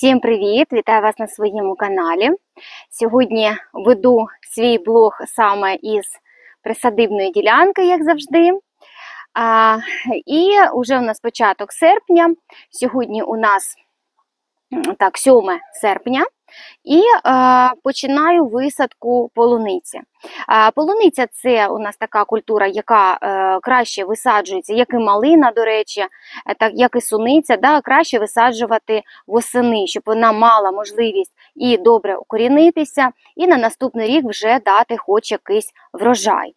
Всім привіт! Вітаю вас на своєму каналі. Сьогодні веду свій блог саме із присадибної ділянки, як завжди. А, і вже у нас початок серпня. Сьогодні у нас так, 7 серпня. І е, починаю висадку полуниці. А, полуниця це у нас така культура, яка е, краще висаджується, як і малина, до речі, е, так як і суниця, да, краще висаджувати восени, щоб вона мала можливість і добре укорінитися, і на наступний рік вже дати хоч якийсь врожай.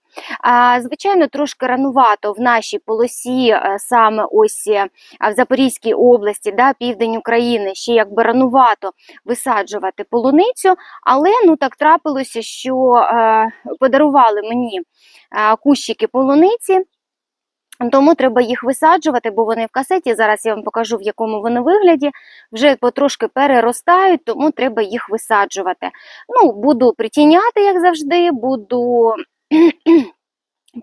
Звичайно, трошки ранувато в нашій полосі, е, саме ось е, в Запорізькій області, да, південь України, ще якби ранувато висаджувати полуницю, але ну так трапилося, що е, подарували мені е, кущики полуниці. Тому треба їх висаджувати, бо вони в касеті. Зараз я вам покажу, в якому вони вигляді. Вже потрошки переростають, тому треба їх висаджувати. Ну, буду притіняти, як завжди, буду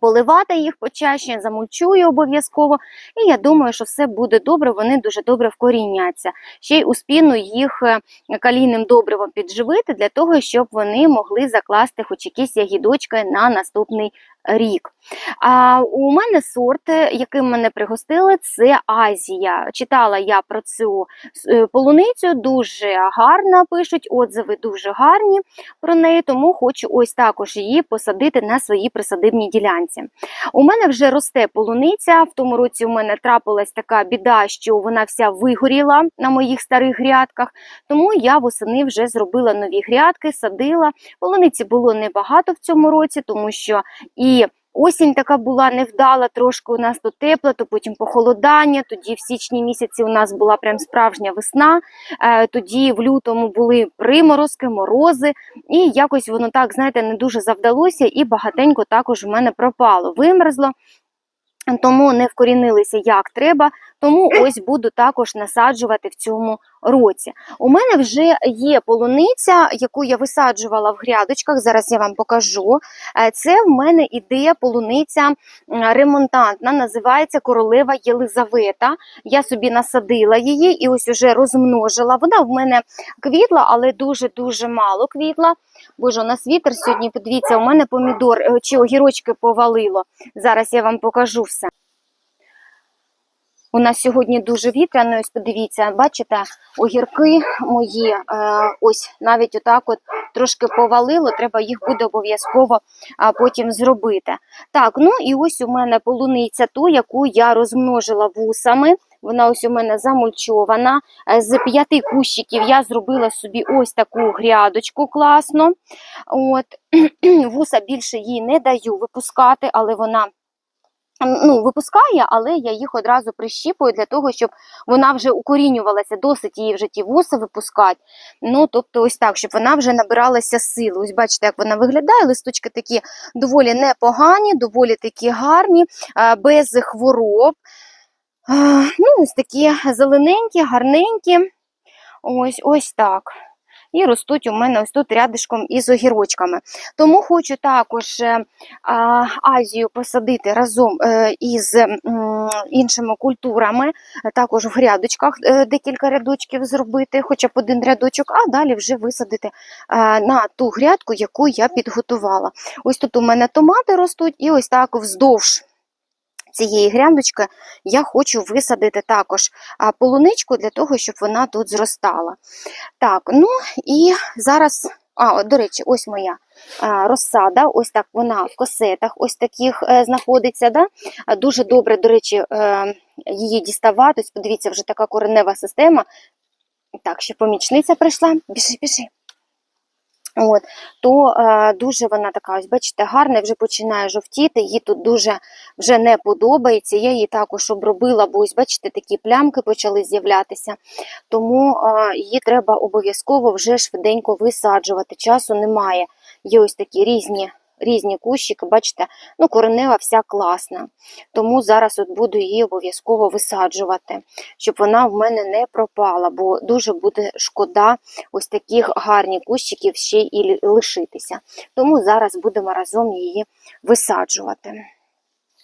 поливати їх почаще, замульчую обов'язково. І я думаю, що все буде добре, вони дуже добре вкоріняться. Ще й успіну їх е, калійним добривом підживити для того, щоб вони могли закласти хоч якісь ягідочки на наступний рік. А у мене сорт, е, яким мене пригостили, це Азія. Читала я про цю е, полуницю, дуже гарна, пишуть отзиви, дуже гарні про неї, тому хочу ось також її посадити на своїй присадибній ділянці. У мене вже росте полуниця. В тому році у мене трапилась така біда, що вона вся вигоріла на моїх старих грядках, тому я восени вже зробила нові грядки, садила. Полуниці було небагато в цьому році, тому що і Осінь така була невдала, трошки у нас то тепло, то потім похолодання. Тоді в січні місяці у нас була прям справжня весна. Е, Тоді в лютому були приморозки, морози, і якось воно так, знаєте, не дуже завдалося, і багатенько також в мене пропало, вимерзло. Тому не вкорінилися як треба, тому ось буду також насаджувати в цьому році. У мене вже є полуниця, яку я висаджувала в грядочках. Зараз я вам покажу. Е, Це в мене іде полуниця ремонтантна, називається королева Єлизавета. Я собі насадила її і ось уже розмножила. Вона в мене квітла, але дуже-дуже мало квітла. Боже, у нас вітер сьогодні, подивіться, у мене помідор е, чи огірочки повалило. Зараз я вам покажу все. У нас сьогодні дуже вітряно, ось подивіться, бачите, огірки мої, е, ось навіть отак от трошки повалило, треба їх буде обов'язково потім зробити. Так, ну і ось у мене полуниця ту, яку я розмножила вусами. Вона ось у мене замульчована. Е, З п'яти кущиків я зробила собі ось таку грядочку класно. От. Вуса більше їй не даю випускати, але вона ну, випускає, але я їх одразу прищіпую для того, щоб вона вже укорінювалася, досить її вже ті вуса випускати. Ну, тобто, ось так, щоб вона вже набиралася сили. Ось бачите, як вона виглядає. Листочки такі доволі непогані, доволі такі гарні, без хвороб. Ну, ось такі зелененькі, гарненькі. Ось ось так. І ростуть у мене ось тут рядишком із огірочками. Тому хочу також е, Азію посадити разом е, із іншими культурами, також в грядочках е, декілька рядочків зробити, хоча б один рядочок, а далі вже висадити на ту грядку, яку я підготувала. Ось тут у мене томати ростуть, і ось так вздовж. Цієї грядочки я хочу висадити також полуничку для того, щоб вона тут зростала. Так, ну і зараз, а, до речі, ось моя розсада, ось так вона в косетах, ось таких е, знаходиться. Да? Дуже добре, до речі, е, її діставати. Подивіться, вже така коренева система. Так, ще помічниця прийшла. Біжи, біжи. От, то е, дуже вона така, ось бачите, гарна, вже починає жовтіти, їй тут дуже вже не подобається. Я її також обробила, бо ось, бачите, такі плямки почали з'являтися. Тому е, її треба обов'язково вже швиденько висаджувати. Часу немає. Є ось такі різні. Різні кущики, бачите, ну коренева вся класна. Тому зараз от буду її обов'язково висаджувати, щоб вона в мене не пропала, бо дуже буде шкода ось таких гарних кущиків ще і лишитися. Тому зараз будемо разом її висаджувати.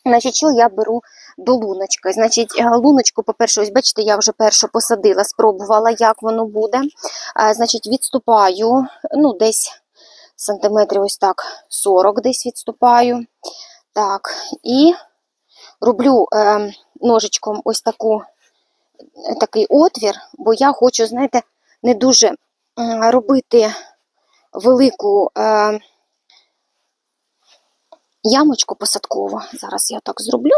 Значить, що я беру до луночки? Значить, е, луночку, по-перше, ось бачите, я вже першу посадила, спробувала, як воно буде. Е, Значить, відступаю, ну, десь сантиметрів ось так 40 десь відступаю. Так, і роблю е, ножичком ось таку, е, такий отвір, бо я хочу, знаєте, не дуже робити велику е, ямочку посадкову. Зараз я так зроблю.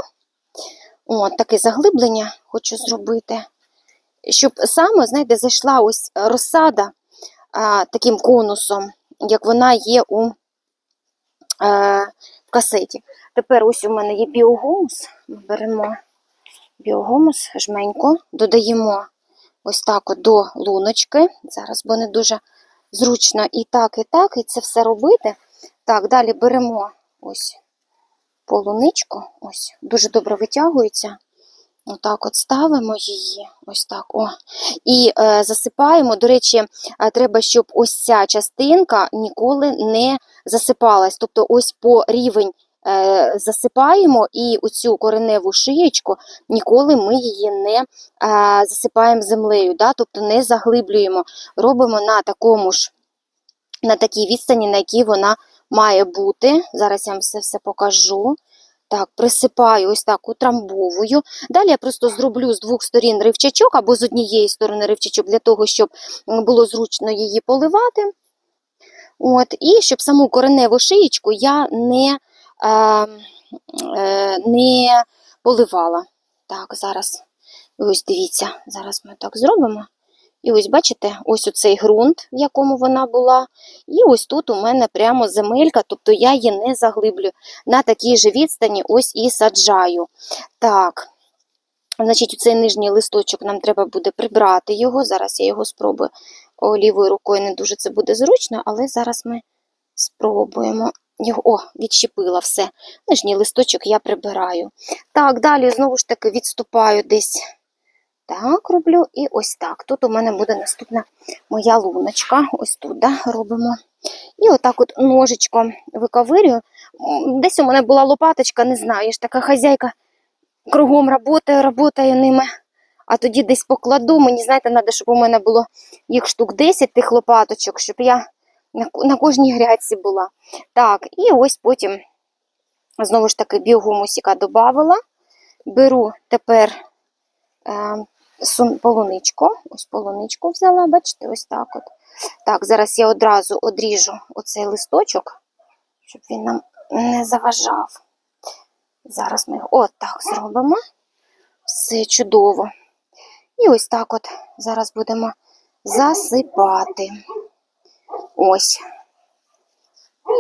От, таке заглиблення хочу зробити. Щоб саме, знаєте, зайшла ось розсада а, таким конусом, як вона є у е, касеті. Тепер ось у мене є біогумус. Ми беремо біогумус жменько, додаємо ось так от до луночки. Зараз, бо не дуже зручно і так, і так, і це все робити. Так, далі беремо ось полуничку, ось, дуже добре витягується. Отак от ставимо її, ось так, о. І е, засипаємо. До речі, е, треба, щоб ось ця частинка ніколи не засипалась. Тобто, ось по рівень е, засипаємо, і оцю кореневу шиєчку ніколи ми її не е, засипаємо землею, да? тобто не заглиблюємо. Робимо на такому ж, на такій відстані, на якій вона має бути. Зараз я вам все все покажу. Так, присипаю ось так, утрамбовую. Далі я просто зроблю з двох сторін ривчачок або з однієї сторони ривчачок для того, щоб було зручно її поливати. От, і щоб саму кореневу шиєчку я не, е, е, не поливала. Так, зараз, ось дивіться, зараз ми так зробимо. І ось бачите, ось оцей ґрунт, в якому вона була. І ось тут у мене прямо земелька, тобто я її не заглиблю. На такій же відстані ось і саджаю. Так, значить, цей нижній листочок нам треба буде прибрати його. Зараз я його спробую О, лівою рукою, не дуже це буде зручно, але зараз ми спробуємо. Його, о, відщепила все. Нижній листочок я прибираю. Так, далі знову ж таки відступаю десь. Так, роблю і ось так. Тут у мене буде наступна моя луночка. Ось тут да, робимо. І отак от ножичком виковирюю. Десь у мене була лопаточка, не знаю, я ж така хазяйка кругом працює, працює ними. А тоді десь покладу. Мені, знаєте, треба, щоб у мене було їх штук 10 тих лопаточок, щоб я на, кожній грядці була. Так, і ось потім знову ж таки біогумусіка додавала. Беру тепер е, полуничку. Ось полуничку взяла, бачите, ось так от. Так, зараз я одразу одріжу оцей листочок, щоб він нам не заважав. Зараз ми його отак зробимо. Все чудово. І ось так от зараз будемо засипати. Ось.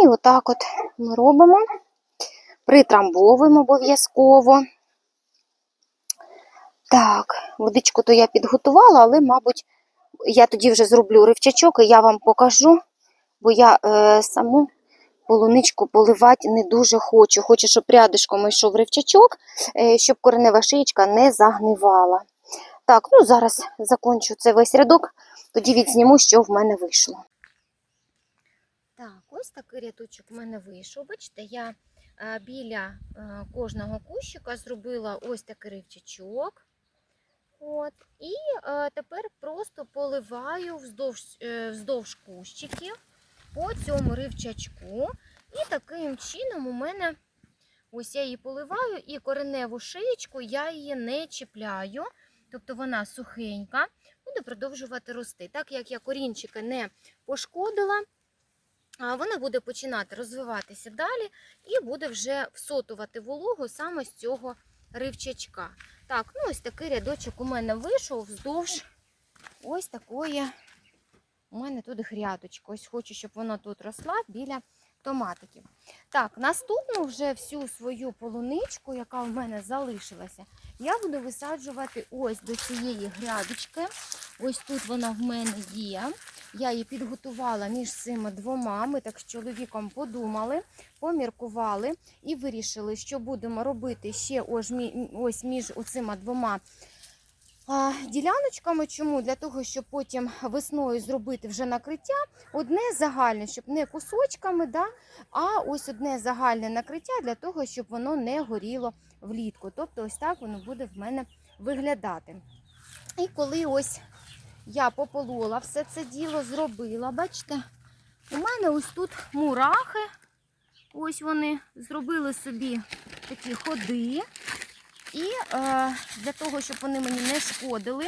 І отак от ми робимо. Притрамбовуємо обов'язково. Так, водичку то я підготувала, але, мабуть, я тоді вже зроблю ривчачок і я вам покажу, бо я е, саму полуничку поливати не дуже хочу. Хочу, щоб рядишком йшов ривчачок, е, щоб коренева шиєчка не загнивала. Так, ну зараз закончу цей весь рядок, тоді відзніму, що в мене вийшло. Так, ось такий рядочок в мене вийшов. Бачите, я е, біля е, кожного кущика зробила ось такий ривчачок. От. І е, тепер просто поливаю вздовж, е, вздовж кущиків по цьому ривчачку. І таким чином у мене ось я її поливаю, і кореневу шиєчку я її не чіпляю. Тобто вона сухенька, буде продовжувати рости. Так як я корінчики не пошкодила, вона буде починати розвиватися далі і буде вже всотувати вологу саме з цього ривчачка. Так, ну ось такий рядочок у мене вийшов вздовж ось такої. У мене тут грядочка. Ось хочу, щоб вона тут росла біля томатиків. Так, наступну вже всю свою полуничку, яка в мене залишилася, я буду висаджувати ось до цієї грядочки. Ось тут вона в мене є. Я її підготувала між цими двома. Ми так з чоловіком подумали, поміркували і вирішили, що будемо робити ще ось, між оцими двома діляночками. Чому? Для того, щоб потім весною зробити вже накриття, одне загальне, щоб не кусочками, да, а ось одне загальне накриття для того, щоб воно не горіло влітку. Тобто, ось так воно буде в мене виглядати. І коли ось я пополола все це діло, зробила, бачите, у мене ось тут мурахи. Ось вони зробили собі такі ходи. І е, для того, щоб вони мені не шкодили,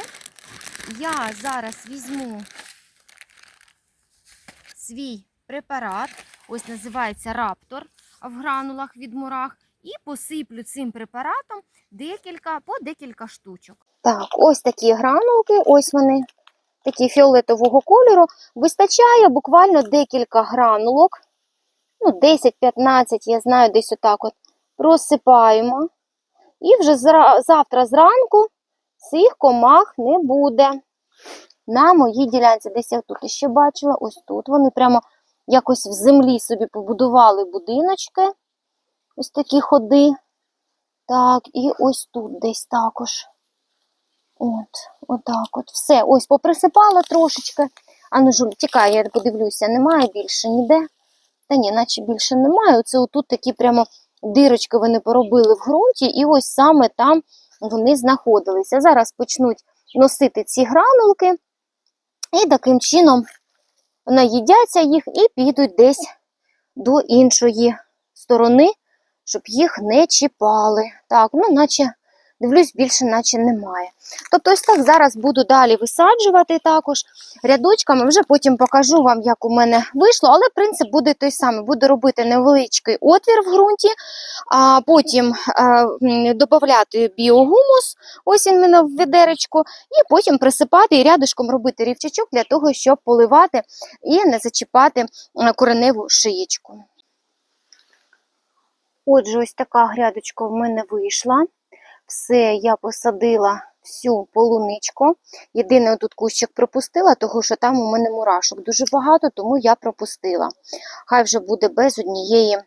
я зараз візьму свій препарат, ось називається Раптор в гранулах від мурах, і посиплю цим препаратом декілька по декілька штучок. Так, ось такі гранулки, ось вони такі фіолетового кольору. Вистачає буквально декілька гранулок, ну 10-15, я знаю, десь отак от просипаємо. І вже завтра зранку цих комах не буде. На моїй ділянці, десь я тут ще бачила, ось тут вони прямо якось в землі собі побудували будиночки. Ось такі ходи. Так, і ось тут десь також. От, отак от. Все, ось поприсипала трошечки. А ну, Жуль, тікай, я подивлюся, немає більше ніде. Та ні, наче більше немає. Оце отут такі прямо дирочки вони поробили в ґрунті, і ось саме там вони знаходилися. Зараз почнуть носити ці гранулки, і таким чином наїдяться їх і підуть десь до іншої сторони, щоб їх не чіпали. Так, ну, наче, дивлюсь, більше наче немає. Тобто, ось так зараз буду далі висаджувати також рядочками. Вже потім покажу вам, як у мене вийшло, але принцип буде той самий. Буду робити невеличкий отвір в ґрунті, а потім додати біогумус, ось він мене в відеречку, і потім присипати і рядочком робити рівчачок для того, щоб поливати і не зачіпати е, кореневу шиєчку. Отже, ось така грядочка в мене вийшла. Все, я посадила всю полуничку. Єдине, тут кущик пропустила, тому що там у мене мурашок дуже багато, тому я пропустила. Хай вже буде без однієї,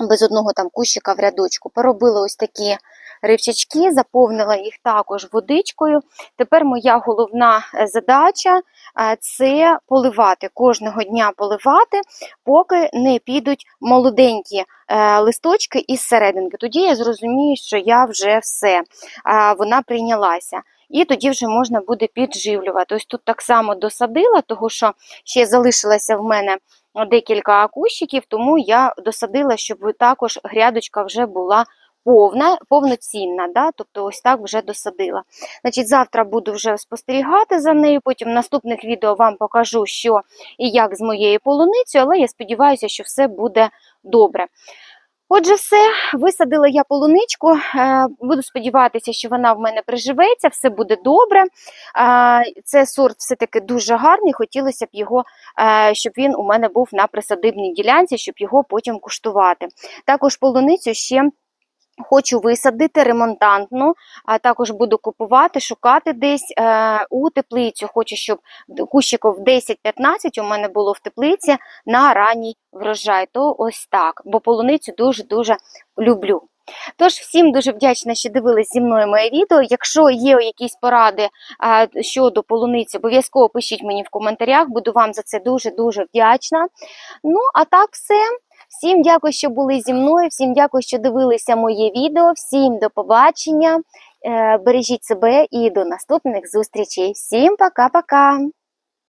без одного там кущика в рядочку. Поробила ось такі ривчачки, заповнила їх також водичкою. Тепер моя головна е, задача е, це поливати, кожного дня поливати, поки не підуть молоденькі е, листочки із серединки. Тоді я зрозумію, що я вже все, вона прийнялася. І тоді вже можна буде підживлювати. Ось тут так само досадила, тому що ще залишилося в мене декілька кущиків, тому я досадила, щоб також грядочка вже була повна, повноцінна, да? тобто ось так вже досадила. Значить, Завтра буду вже спостерігати за нею, потім в наступних відео вам покажу, що і як з моєю полуницею, але я сподіваюся, що все буде добре. Отже, все, висадила я полуничку. е, Буду сподіватися, що вона в мене приживеться, все буде добре. Це сорт все-таки дуже гарний. Хотілося б його, е, щоб він у мене був на присадибній ділянці, щоб його потім куштувати. Також полуницю ще. Хочу висадити ремонтантну, а також буду купувати, шукати десь е, у теплицю. Хочу, щоб кущиків 10-15 у мене було в теплиці на ранній врожай. То ось так, бо полуницю дуже-дуже люблю. Тож, всім дуже вдячна, що дивились зі мною моє відео. Якщо є якісь поради а, щодо полуниці, обов'язково пишіть мені в коментарях, буду вам за це дуже-дуже вдячна. Ну, а так все. Всім дякую, що були зі мною. Всім дякую, що дивилися моє відео. Всім до побачення. Е, Бережіть себе і до наступних зустрічей. Всім пока-пока!